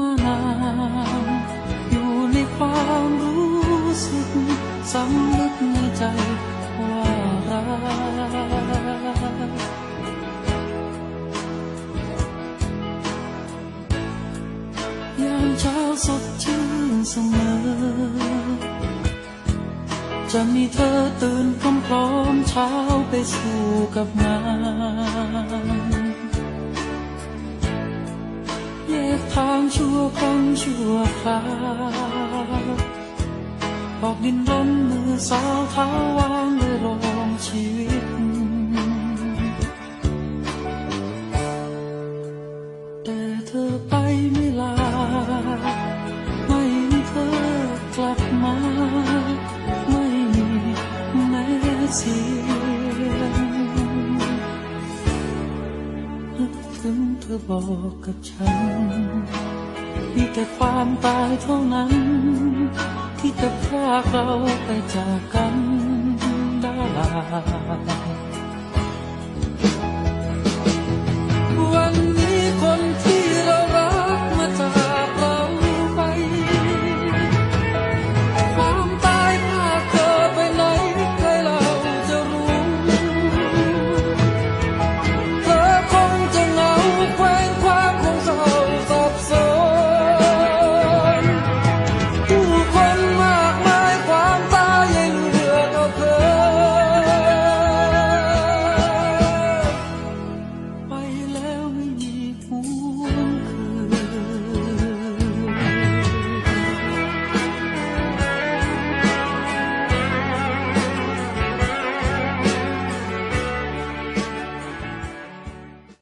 มานาน อยู่ในความรู้สึกสำนึกในใจว่ารักยามเช้าสดชื่นเสมอ จะมีเธอตื่นพร้อมๆเช้าไปสู่กับงาน ชั่วครั้งชั่วคราวอกดินรนมือสาวเท้าวางเลยรองชีวิต แต่เธอไปไม่ลา ไม่มีเธอกลับมา ไม่มีแม้เสียงนึกถึงเธอบอกกับฉัน มีแต่ความตายเท่านั้น ที่จะพรากเราไปจากกันได้